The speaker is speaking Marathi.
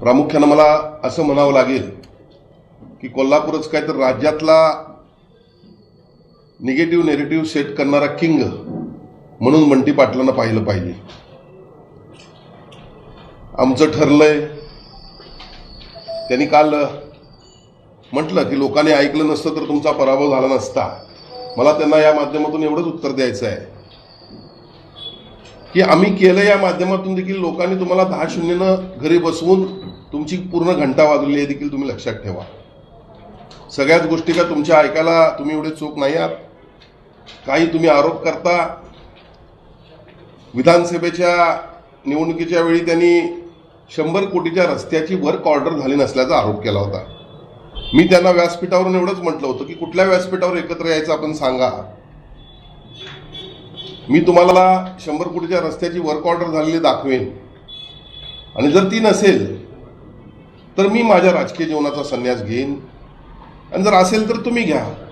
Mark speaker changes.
Speaker 1: प्रामुख्यानं मला असं म्हणावं लागेल की कोल्हापूरच काय तर राज्यातला निगेटिव्ह नेगेटिव्ह सेट करणारा किंग म्हणून मंटी पाटलांना पाहिलं पाहिजे. आमचं ठरलंय. त्यांनी काल म्हटलं की लोकांनी ऐकलं नसतं तर तुमचा पराभव झाला नसता. मला त्यांना या माध्यमातून एवढंच उत्तर द्यायचं आहे. की आम्ही केलं या माध्यमातून देखील लोकांनी तुम्हाला दहा शून्यनं घरी बसवून तुमची पूर्ण घंटा वाजलेली आहे देखील तुम्ही लक्षात ठेवा. सगळ्याच गोष्टी का तुमच्या ऐकायला तुम्ही एवढे चूक नाही आहात. काही तुम्ही आरोप करता. विधानसभेच्या निवडणुकीच्या वेळी त्यांनी शंभर कोटीच्या रस्त्याची वर्क ऑर्डर झाली नसल्याचा आरोप केला होता. मी त्यांना व्यासपीठावरून एवढंच म्हटलं होतं की कुठल्या व्यासपीठावर एकत्र यायचं आपण सांगा. मी तुम्हाला शंभर कोटीच्या रस्त्याची वर्क ऑर्डर झालेली दाखवेन. आणि जर ती नसेल तर मी माझ्या राजकीय जीवनाचा संन्यास घेईन. आणि जर असेल तर तुम्ही घ्या.